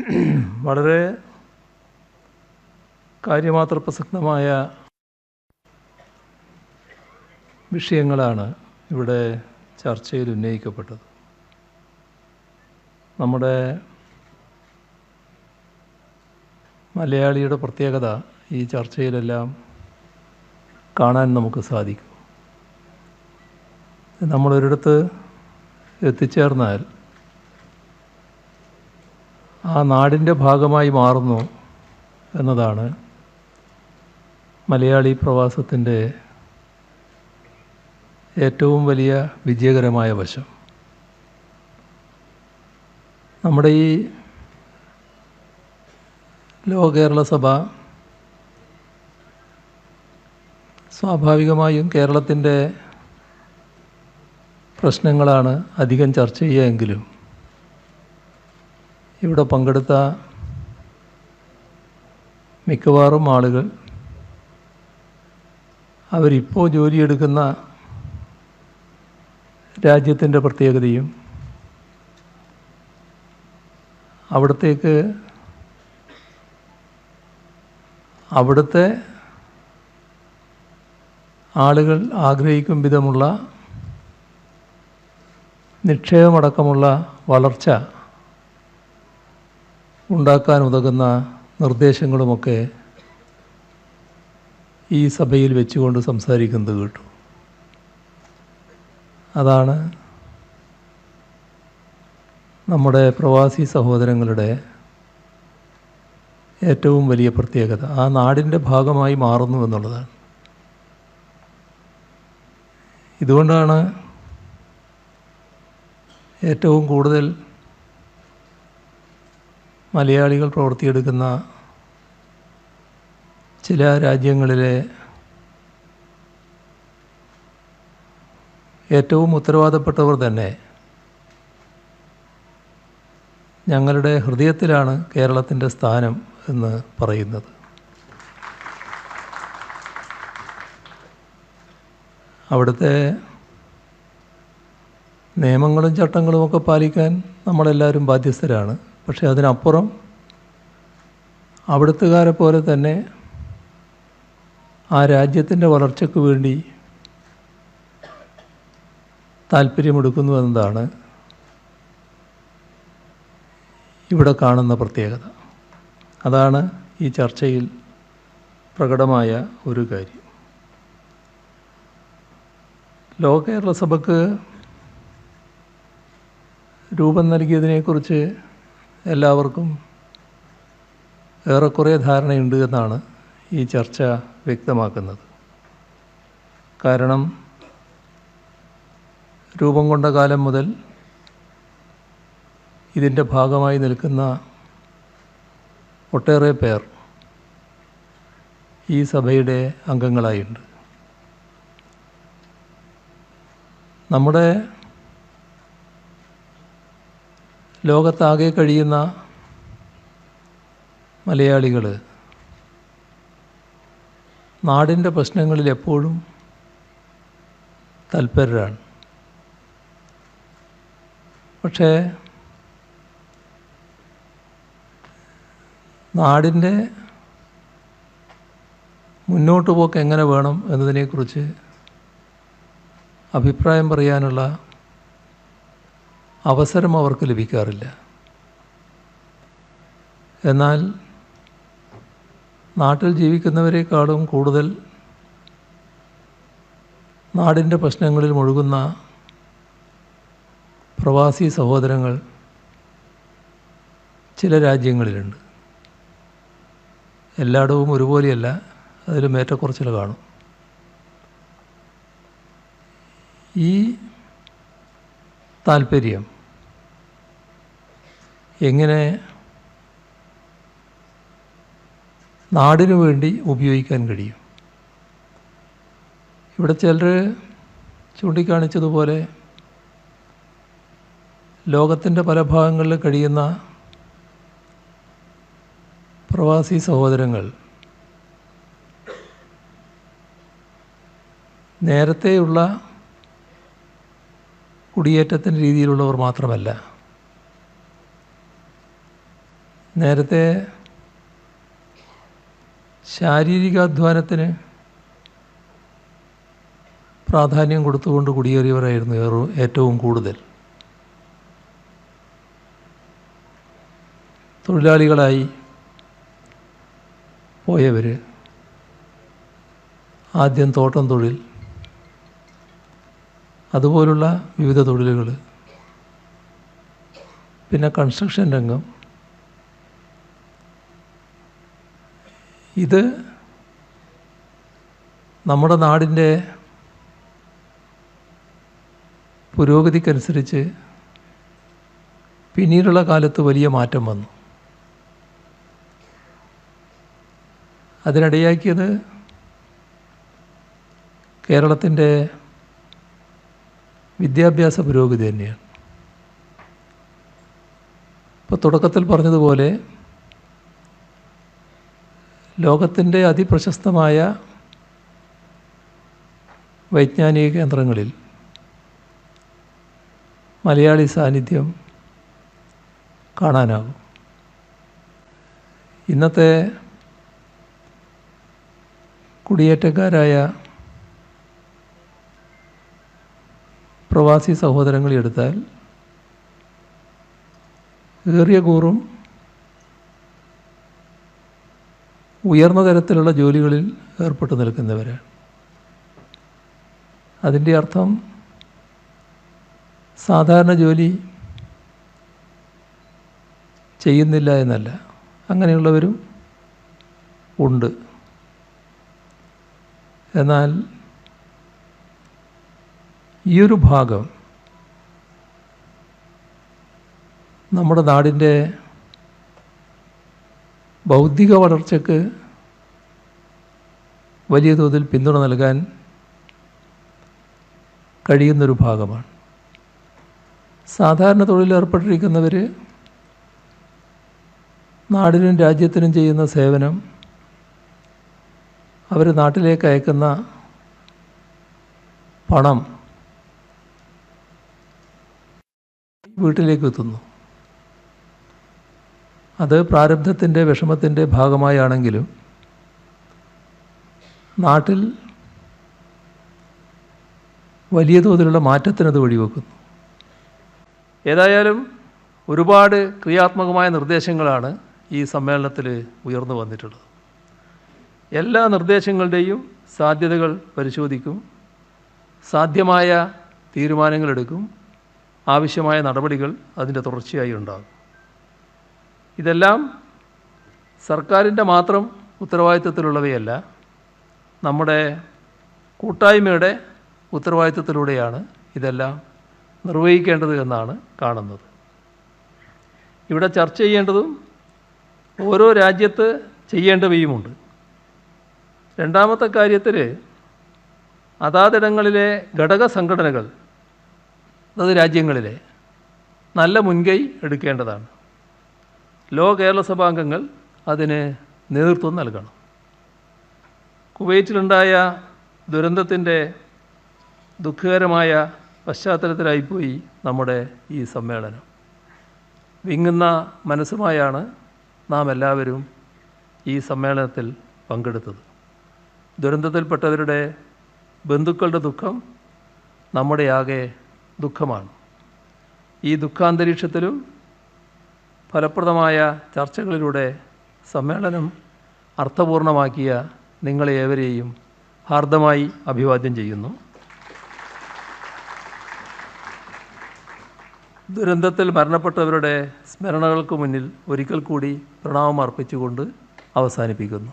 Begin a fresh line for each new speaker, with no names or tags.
വളരെ കാര്യമാത്ര പ്രസക്തമായ വിഷയങ്ങളാണ് ഇവിടെ ചർച്ചയിൽ ഉന്നയിക്കപ്പെട്ടത്. നമ്മുടെ മലയാളിയുടെ പ്രത്യേകത ഈ ചർച്ചയിലെല്ലാം കാണാൻ നമുക്ക് സാധിക്കും. നമ്മളൊരിടത്ത് എത്തിച്ചേർന്നാൽ ആ നാടിന്റെ ഭാഗമായി മാറുന്നു എന്നതാണ് മലയാളി പ്രവാസത്തിന്റെ ഏറ്റവും വലിയ വിജയകരമായ വശം. നമ്മുടെ ഈ ലോ കേരള സഭ സ്വാഭാവികമായും കേരളത്തിന്റെ പ്രശ്നങ്ങളാണ് അധികം ചർച്ച ചെയ്യുകയെങ്കിലും ഇവിടെ പങ്കെടുത്ത മിക്കവാറും ആളുകൾ അവരിപ്പോൾ ജോലിയെടുക്കുന്ന രാജ്യത്തിന്റെ പ്രത്യേകതയും അവിടത്തേക്ക് അവിടുത്തെ ആളുകൾ ആഗ്രഹിക്കും വിധമുള്ള നിക്ഷേപമടക്കമുള്ള വളർച്ച ഉണ്ടാക്കാൻ ഉതകുന്ന നിർദ്ദേശങ്ങളുമൊക്കെ ഈ സഭയിൽ വെച്ചുകൊണ്ട് സംസാരിക്കുന്നത് കേട്ടു. അതാണ് നമ്മുടെ പ്രവാസി സഹോദരങ്ങളുടെ ഏറ്റവും വലിയ പ്രത്യേകത. ആ നാടിന്റെ ഭാഗമായി മാറുന്നു എന്നുള്ളതാണ്. ഇതുകൊണ്ടാണ് ഏറ്റവും കൂടുതൽ മലയാളികൾ പ്രവർത്തിയെടുക്കുന്ന ചില രാജ്യങ്ങളിലെ ഏറ്റവും ഉത്തരവാദപ്പെട്ടവർ തന്നെ ഞങ്ങളുടെ ഹൃദയത്തിലാണ് കേരളത്തിന്റെ സ്ഥാനം എന്ന് പറയുന്നത്. അവിടുത്തെ നിയമങ്ങളും ചട്ടങ്ങളുമൊക്കെ പാലിക്കാൻ നമ്മളെല്ലാവരും ബാധ്യസ്ഥരാണ്. പക്ഷേ അതിനപ്പുറം അവിടുത്തുകാരെ പോലെ തന്നെ ആ രാജ്യത്തിന്റെ വളർച്ചയ്ക്ക് വേണ്ടി താല്പര്യമെടുക്കുന്നു എന്നതാണ് ഇവിടെ കാണുന്ന പ്രത്യേകത. അതാണ് ഈ ചർച്ചയിൽ പ്രകടമായ ഒരു കാര്യം. ലോകകേരള സഭയ്ക്ക് രൂപം നൽകിയതിനെക്കുറിച്ച് എല്ലാവർക്കും ഏറെക്കുറെ ധാരണയുണ്ട് എന്നാണ് ഈ ചർച്ച വ്യക്തമാക്കുന്നത്. കാരണം രൂപം കൊണ്ട കാലം മുതൽ ഇതിന്റെ ഭാഗമായി നിൽക്കുന്ന ഒട്ടേറെ പേർ ഈ സഭയുടെ അംഗങ്ങളായിട്ടുണ്ട്. നമ്മുടെ ലോകത്താകെ കഴിയുന്ന മലയാളികൾ നാടിന്റെ പ്രശ്നങ്ങളിൽ എപ്പോഴും തൽപരരാണ്. പക്ഷേ നാടിന്റെ മുന്നോട്ട് പോക്ക് എങ്ങനെ വേണം എന്നതിനെക്കുറിച്ച് അഭിപ്രായം പറയാനുള്ള അവസരം അവർക്ക് ലഭിക്കാറില്ല. എന്നാൽ നാട്ടിൽ ജീവിക്കുന്നവരെക്കാളും കൂടുതൽ നാടിന്റെ പ്രശ്നങ്ങളിൽ മുഴുകുന്ന പ്രവാസി സഹോദരങ്ങൾ ചില രാജ്യങ്ങളിലുണ്ട്. എല്ലായിടവും ഒരുപോലെയല്ല അതിലും ഏറ്റക്കുറച്ചിൽ കാണും. ഈ താല്പര്യം എങ്ങനെ നാടിനു വേണ്ടി ഉപയോഗിക്കാൻ കഴിയും? ഇവിടെ ചിലർ ചൂണ്ടിക്കാണിച്ചതുപോലെ ലോകത്തിന്റെ പല ഭാഗങ്ങളിൽ കഴിയുന്ന പ്രവാസി സഹോദരങ്ങൾ നേരത്തെയുള്ള കുടിയേറ്റത്തിന്റെ രീതിയിലുള്ളവർ മാത്രമല്ല. നേരത്തെ ശാരീരികാധ്വാനത്തിന് പ്രാധാന്യം കൊടുത്തുകൊണ്ട് കുടിയേറിയവരായിരുന്നു ഏറു- ഏറ്റവും കൂടുതൽ. തൊഴിലാളികളായി പോയവർ ആദ്യം തോട്ടം തൊഴിൽ അതുപോലുള്ള വിവിധ തൊഴിലുകൾ പിന്നെ കൺസ്ട്രക്ഷൻ രംഗം ഇത് നമ്മുടെ നാടിന്റെ പുരോഗതിക്കനുസരിച്ച് പിന്നീടുള്ള കാലത്ത് വലിയ മാറ്റം വന്നു. അതിനിടയാക്കിയത് കേരളത്തിന്റെ വിദ്യാഭ്യാസ പുരോഗതി തന്നെയാണ്. ഇപ്പോൾ തുടക്കത്തിൽ പറഞ്ഞതുപോലെ ലോകത്തിന്റെ അതിപ്രശസ്തമായ വൈജ്ഞാനിക കേന്ദ്രങ്ങളിൽ മലയാളി സാന്നിധ്യം കാണാനാകും. ഇന്നത്തെ കുടിയേറ്റക്കാരായ പ്രവാസി സഹോദരങ്ങളെടുത്താൽ ഏറിയ കൂറും ഉയർന്ന തരത്തിലുള്ള ജോലികളിൽ ഏർപ്പെട്ടു നിൽക്കുന്നവരാണ്. അതിന്റെ അർത്ഥം സാധാരണ ജോലി ചെയ്യുന്നില്ല എന്നല്ല. അങ്ങനെയുള്ളവരും ഉണ്ട്. എന്നാൽ ഈ ഒരു ഭാഗം നമ്മുടെ നാടിന്റെ ബൗദ്ധിക വളർച്ചയ്ക്ക് വലിയ തോതിൽ പിന്തുണ നൽകാൻ കഴിയുന്നൊരു ഭാഗമാണ്. സാധാരണ തൊഴിലേർപ്പെട്ടിരിക്കുന്നവർ നാടിനും രാജ്യത്തിനും ചെയ്യുന്ന സേവനം അവർ നാട്ടിലേക്ക് അയക്കുന്ന പണം വീട്ടിലേക്ക് എത്തുന്നു. അത് പ്രാരബ്ധത്തിന്റെ വിഷമത്തിന്റെ ഭാഗമായാണെങ്കിലും നാട്ടിൽ വലിയ തോതിലുള്ള മാറ്റത്തിനത് വഴിവെക്കുന്നു. ഏതായാലും ഒരുപാട് ക്രിയാത്മകമായ നിർദ്ദേശങ്ങളാണ് ഈ സമ്മേളനത്തിൽ ഉയർന്നു വന്നിട്ടുള്ളത്. എല്ലാ നിർദ്ദേശങ്ങളുടെയും സാധ്യതകൾ പരിശോധിക്കും സാധ്യമായ തീരുമാനങ്ങളെടുക്കും ആവശ്യമായ നടപടികൾ അതിന്റെ തുടർച്ചയായി ഉണ്ടാകും. ഇതെല്ലാം സർക്കാരിന്റെ മാത്രം ഉത്തരവാദിത്വത്തിലുള്ളവയല്ല നമ്മുടെ കൂട്ടായ്മയുടെ ഉത്തരവാദിത്വത്തിലൂടെയാണ് ഇതെല്ലാം നിർവഹിക്കേണ്ടത് എന്നാണ് കാണുന്നത്. ഇവിടെ ചർച്ച ചെയ്യേണ്ടതും ഓരോ രാജ്യത്ത് ചെയ്യേണ്ടവയുമുണ്ട്. രണ്ടാമത്തെ കാര്യത്തിൽ അതാതിടങ്ങളിലെ ഘടക സംഘടനകൾ അതായത് രാജ്യങ്ങളിലെ നല്ല മുൻകൈ എടുക്കേണ്ടതാണ്. ലോ കേരള സഭാംഗങ്ങൾ അതിന് നേതൃത്വം നൽകണം. കുവൈറ്റിലുണ്ടായ ദുരന്തത്തിന്റെ ദുഃഖകരമായ പശ്ചാത്തലത്തിലായിപ്പോയി നമ്മുടെ ഈ സമ്മേളനം. വിങ്ങുന്ന മനസ്സുമായാണ് നാം എല്ലാവരും ഈ സമ്മേളനത്തിൽ പങ്കെടുത്തത്. ദുരന്തത്തിൽപ്പെട്ടവരുടെ ബന്ധുക്കളുടെ ദുഃഖം നമ്മുടെ ആകെ ദുഃഖമാണ്. ഈ ദുഃഖാന്തരീക്ഷത്തിലും ഫലപ്രദമായ ചർച്ചകളിലൂടെ സമ്മേളനം അർത്ഥപൂർണമാക്കിയ നിങ്ങളെ ഏവരെയും ഹാർദമായി അഭിവാദ്യം ചെയ്യുന്നു. ദുരന്തത്തിൽ മരണപ്പെട്ടവരുടെ സ്മരണകൾക്ക് മുന്നിൽ ഒരിക്കൽ കൂടി പ്രണാമം അർപ്പിച്ചുകൊണ്ട് അവസാനിപ്പിക്കുന്നു.